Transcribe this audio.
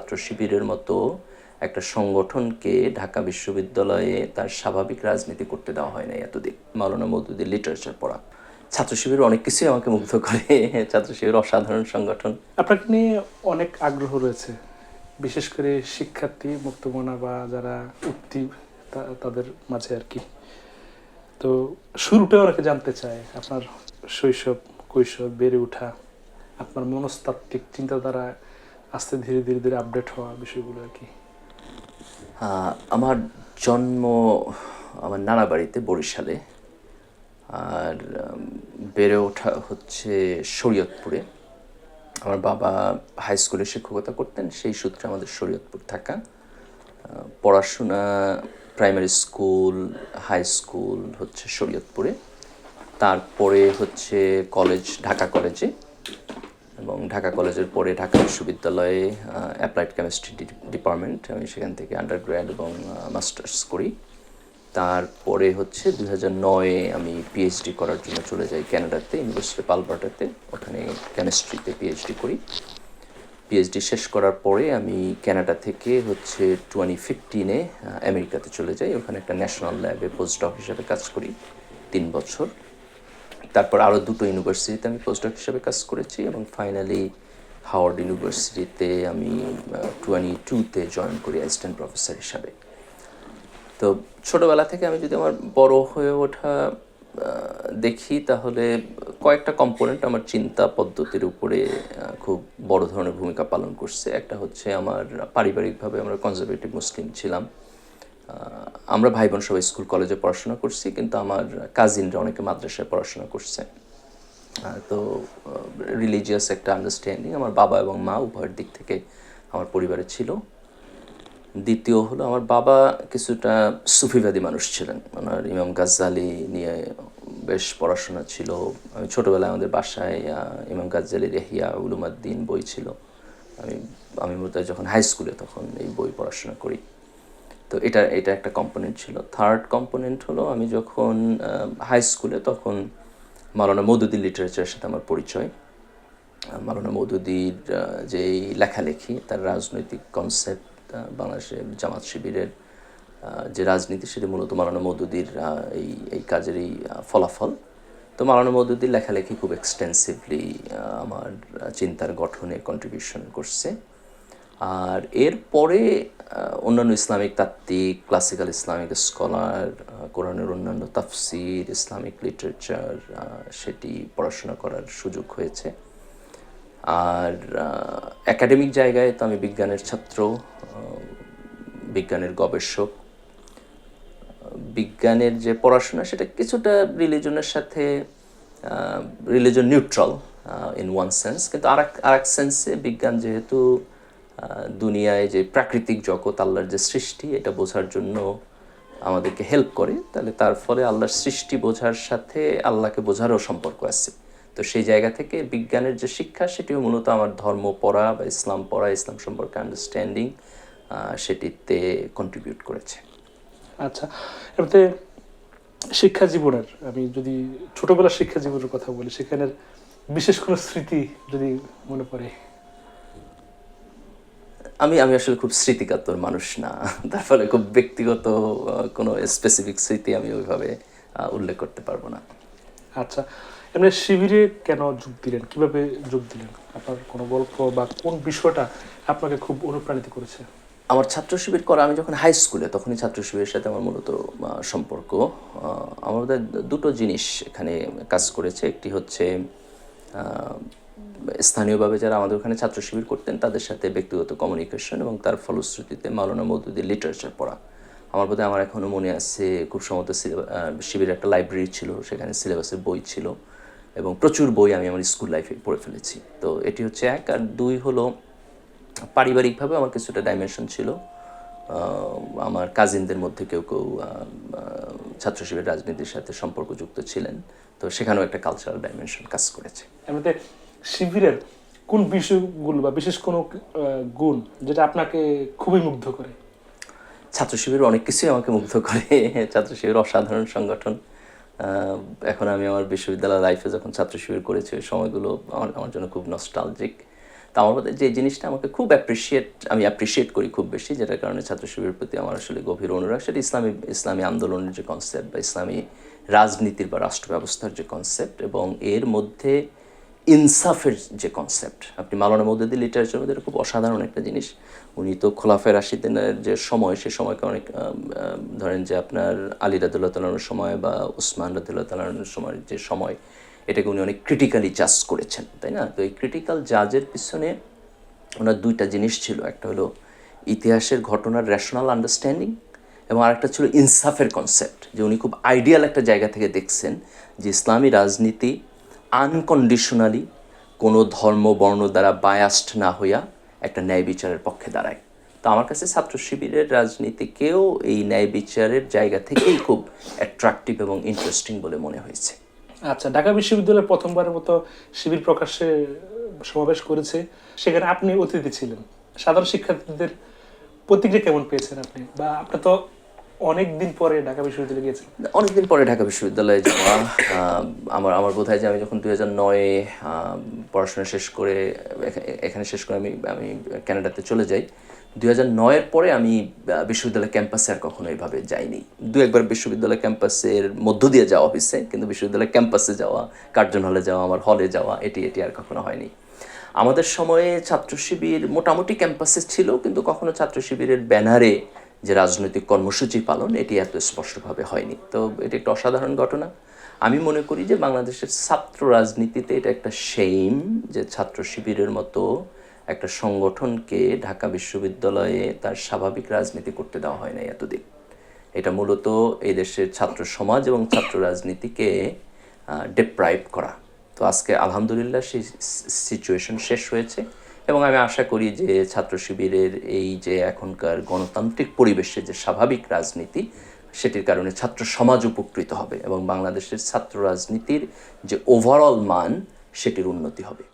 ছাত্র শিবিরের মতো একটা সংগঠনকে ঢাকা বিশ্ববিদ্যালয়ে তার স্বাভাবিক রাজনীতি করতে দেওয়া হয় না এতদিন। মাওলানা মৌদুদের লিটারেচার পড়া। ছাত্র শিবির অনেক কিছুই আমাকে মুগ্ধ করে। ছাত্র শিবির অসাধারণ সংগঠন। আপনাকে নিয়ে অনেক আগ্রহ রয়েছে? বিশেষ করে শিক্ষার্থী, মুক্তমনা বা যারা উঠতি, তা- তাদের মাঝে আর কি। তো শুরুটা অনেকে জানতে চায়, আপনার শৈশব, কৈশোর, বেড়ে ওঠা, আপনার মনস্তাত্ত্বিক চিন্তাধারা আস্তে ধীরে ধীরে ধীরে আপডেট হওয়া বিষয়গুলো আর কি। আমার জন্ম, আমার নানা বাড়িতে বরিশালে। আর বেড়ে ওঠা হচ্ছে শরীয়তপুরে। আমার বাবা হাই স্কুলে শিক্ষকতা করতেন, সেই সূত্রে আমাদের শরীয়তপুর থাকা। পড়াশোনা প্রাইমারি স্কুল হাই স্কুল হচ্ছে শরীয়তপুরে। তারপরে হচ্ছে কলেজ ঢাকা কলেজে এবং ঢাকা কলেজের পরে ঢাকা বিশ্ববিদ্যালয়ে অ্যাপ্লাইড কেমিস্ট্রি ডিপার্টমেন্ট আমি সেখান থেকে আন্ডার গ্র্যাড এবং মাস্টার্স করি। তারপরে হচ্ছে দুই হাজার নয়ে আমি পিএইচডি করার জন্য চলে যাই ক্যানাডাতে ইউনিভার্সিটি পালবার্টাতে ওখানে কেমিস্ট্রিতে পিএইচডি করি। পিএইচডি শেষ করার পরে আমি কানাডা থেকে হচ্ছে টোয়েন্টি ফিফটিনে আমেরিকাতে চলে যাই। ওখানে একটা ন্যাশনাল ল্যাবে পোস্ট ডক হিসেবে কাজ করি, তিন বছর। তারপর আরও দুটো ইউনিভার্সিটিতে আমি পোস্ট ডক হিসেবে কাজ করেছি এবং ফাইনালি হাওয়ার্ড ইউনিভার্সিটিতে আমি টোয়েন্টি টুতে জয়েন করি অ্যাসিস্ট্যান্ট প্রফেসর হিসাবে। তো ছোটোবেলা থেকে আমি যদি আমার বড় হয়ে ওঠা দেখি, তাহলে কয়েকটা কম্পোনেন্ট আমার চিন্তা পদ্ধতির উপরে খুব বড় ধরনের ভূমিকা পালন করছে। একটা হচ্ছে আমার পারিবারিকভাবে আমরা কনজারভেটিভ মুসলিম ছিলাম। আমরা ভাই বোন সবাই স্কুল, কলেজে পড়াশোনা করছি, কিন্তু আমার কাজিনরা অনেকে মাদ্রাসায় পড়াশোনা করছে। তো রিলিজিয়াস একটা আন্ডারস্ট্যান্ডিং আমার বাবা এবং মা উভয়ের দিক থেকে আমার পরিবারে ছিল। দ্বিতীয় হলো আমার বাবা কিছুটা সুফিবাদী মানুষ ছিলেন। ওনার ইমাম গাজ্জালি নিয়ে বেশ পড়াশোনা ছিল। আমি ছোটোবেলায় আমাদের বাসায় ইমাম গাজ্জালি রেহিয়া উলুমাদ্দিন বই ছিল। আমি আমি মূলত যখন হাই স্কুলে তখন এই বই পড়াশোনা করি। তো এটা এটা একটা কম্পোনেন্ট ছিল। থার্ড কম্পোনেন্ট হলো আমি যখন হাই স্কুলে তখন মালানা মৌদুদি লিটারেচারের সাথে আমার পরিচয়। মালানা মৌদুদির আহ, যে লেখালেখি তার রাজনৈতিক কনসেপ্ট বাংলাদেশের জামাত শিবিরের যে রাজনীতি সেটি মূলত মালানা মৌদুদির এই এই কাজেরই ফলাফল। তো মালানা মৌদুদির লেখালেখি খুব এক্সটেন্সিভলি আমার চিন্তার গঠনে কন্ট্রিবিউশন করছে। আর এরপরে অন্যান্য ইসলামিক তাত্ত্বিক ক্লাসিক্যাল ইসলামিক স্কলার কোরআনের অন্যান্য তাফসির ইসলামিক লিটারেচার সেটি পড়াশোনা করার সুযোগ হয়েছে। আর একাডেমিক জায়গায় তো আমি বিজ্ঞানের ছাত্র বিজ্ঞানের গবেষক। বিজ্ঞানের যে পড়াশোনা, সেটা কিছুটা রিলিজনের সাথে religion neutral in one sense কিন্তু আর এক আর এক সেন্সে বিজ্ঞান যেহেতু দুনিয়ায় যে প্রাকৃতিক জগৎ, আল্লাহর যে সৃষ্টি, এটা বোঝার জন্য আমাদেরকে হেল্প করে। তাহলে তার ফলে আল্লাহর সৃষ্টি বোঝার সাথে আল্লাহকে বোঝারও সম্পর্ক আছে। তো সেই জায়গা থেকে বিজ্ঞানের যে শিক্ষা, সেটিও মূলত আমার ধর্ম পড়া বা ইসলাম পড়া, ইসলাম সম্পর্কে আন্ডারস্ট্যান্ডিং সেটিতে কন্ট্রিবিউট করেছে। আচ্ছা এমনিতে শিক্ষা জীবনের, আমি যদি ছোটবেলার শিক্ষা জীবনের কথা বলি, সেখানের বিশেষ কোনো স্মৃতি যদি মনে পড়ে? আমি আমি আসলে খুব স্মৃতিকাতর মানুষ না। তার ফলে খুব ব্যক্তিগত কোনো স্পেসিফিক স্মৃতি আমি ওইভাবে উল্লেখ করতে পারব না। আচ্ছা এমনি শিবিরে কেন যোগ দিলেন? কীভাবে যোগ দিলেন? আপনার কোনো গল্প বা কোন বিষয়টা আপনাকে খুব অনুপ্রাণিত করেছে? আমার ছাত্র শিবির করা আমি যখন হাই স্কুলে তখনই ছাত্র শিবিরের সাথে আমার মূলত সম্পর্ক। আমাদের দুটো জিনিস এখানে কাজ করেছে। একটি হচ্ছে স্থানীয়ভাবে যারা আমাদের ওখানে ছাত্র শিবির করতেন, তাদের সাথে ব্যক্তিগত কমিউনিকেশন এবং তার ফলশ্রুতিতে মাওলানা মৌদুদির লিটারেচার পড়া। আমার বোধহয় আমার এখনও মনে আছে, খুব সম্ভবত শিবিরের একটা লাইব্রেরি ছিল, সেখানে সিলেবাসের বই ছিল এবং প্রচুর বই আমি আমার স্কুল লাইফে পড়ে ফেলেছি। তো এটি হচ্ছে এক, আর দুই হলো পারিবারিকভাবে আমার কিছুটা ডাইমেনশন ছিল। আমার কাজিনদের মধ্যে কেউ কেউ ছাত্র শিবির রাজনীতির সাথে সম্পর্কযুক্ত ছিলেন। তো সেখানেও একটা কালচারাল ডাইমেনশন কাজ করেছে। শিবিরের কোন বিষয়গুলো বা বিশেষ কোনো গুণ যেটা আপনাকে খুবই মুগ্ধ করে? ছাত্র শিবির অনেক কিছুই আমাকে মুগ্ধ করে। ছাত্র শিবির অসাধারণ সংগঠন। এখন আমি আমার বিশ্ববিদ্যালয় লাইফে যখন ছাত্র শিবির করেছি, ওই সময়গুলো আমার আমার জন্য খুব নস্টালজিক তা আমার মধ্যে যে জিনিসটা আমাকে খুব অ্যাপ্রিসিয়েট আমি অ্যাপ্রিসিয়েট করি খুব বেশি, যেটার কারণে ছাত্র শিবিরের প্রতি আমার আসলে গভীর অনুরাগ, সেটা ইসলামী ইসলামী আন্দোলনের যে কনসেপ্ট বা ইসলামী রাজনীতির বা রাষ্ট্র ব্যবস্থার যে কনসেপ্ট এবং এর মধ্যে ইনসাফের যে কনসেপ্ট আপনি মালানা মৌদুদি লিটারেচার মধ্যে খুব অসাধারণ একটা জিনিস। উনি তো খোলাফের রাশিদিনের যে সময়, সে সময়কে অনেক ধরেন যে আপনার আলী রাদুল্লাহ তালানোর সময় বা উসমান রাদুল্লাহ তালানোর সময় যে সময়, এটাকে উনি অনেক ক্রিটিক্যালি জাজ করেছেন, তাই না? তো এই ক্রিটিক্যাল জাজের পিছনে ওনার দুইটা জিনিস ছিল। একটা হলো ইতিহাসের ঘটনার রেশনাল আন্ডারস্ট্যান্ডিং এবং আরেকটা ছিল ইনসাফের কনসেপ্ট যে উনি খুব আইডিয়াল একটা জায়গা থেকে দেখছেন যে ইসলামী রাজনীতি আনকন্ডিশনালি কোনো ধর্ম, বর্ণ দ্বারা বায়াস্ট না হইয়া একটা ন্যায় বিচারের পক্ষে দাঁড়ায়। তো আমার কাছে ছাত্র শিবিরের রাজনীতিকেও এই ন্যায় বিচারের জায়গা থেকেই খুব অ্যাট্রাকটিভ এবং ইন্টারেস্টিং বলে মনে হয়েছে। আচ্ছা ঢাকা বিশ্ববিদ্যালয়ে প্রথমবারের মতো শিবির প্রকাশ্যে সমাবেশ করেছে। সেখানে আপনি অতিথি ছিলেন। সাধারণ শিক্ষার্থীদের প্রতিক্রিয়া কেমন পেয়েছেন আপনি? বা আপনি তো অনেক দিন পরে ঢাকা বিশ্ববিদ্যালয়ে গিয়েছেন অনেকদিন পরে ঢাকা বিশ্ববিদ্যালয়ে যাওয়া। আমার আমার বোধ হয় যে আমি যখন দুই হাজার নয়ে পড়াশোনা শেষ করে এখানে শেষ করে আমি আমি কানাডাতে চলে যাই, দুই হাজার নয়ের পরে আমি বিশ্ববিদ্যালয় ক্যাম্পাসে আর কখনো এইভাবে যাইনি। দু একবার বিশ্ববিদ্যালয় ক্যাম্পাসের মধ্য দিয়ে যাওয়া হয়েছে কিন্তু বিশ্ববিদ্যালয় ক্যাম্পাসে যাওয়া কার্জন হলে যাওয়া, আমার হলে যাওয়া, এটি এটি আর কখনো হয়নি। আমাদের সময়ে ছাত্র শিবির মোটামুটি ক্যাম্পাসে ছিল, কিন্তু কখনো ছাত্র শিবিরের ব্যানারে যে রাজনৈতিক কর্মসূচি পালন, এটি এত স্পষ্টভাবে হয়নি। তো এটি একটা অসাধারণ ঘটনা। আমি মনে করি যে বাংলাদেশের ছাত্র রাজনীতিতে এটা একটা সেইম যে ছাত্র শিবিরের মতো একটা সংগঠনকে ঢাকা বিশ্ববিদ্যালয়ে তার স্বাভাবিক রাজনীতি করতে দেওয়া হয় না এতদিন। এটা মূলত এই দেশের ছাত্র সমাজ এবং ছাত্র রাজনীতিকে ডিপ্রাইভ করা। তো আজকে আলহামদুলিল্লাহ সেই সিচুয়েশন শেষ হয়েছে। এবং আমি আশা করি যে ছাত্র শিবিরের এই যে এখনকার গণতান্ত্রিক পরিবেশে যে স্বাভাবিক রাজনীতি, সেটির কারণে ছাত্র সমাজ উপকৃত হবে এবং বাংলাদেশের ছাত্র রাজনীতির যে ওভারঅল মান, সেটির উন্নতি হবে।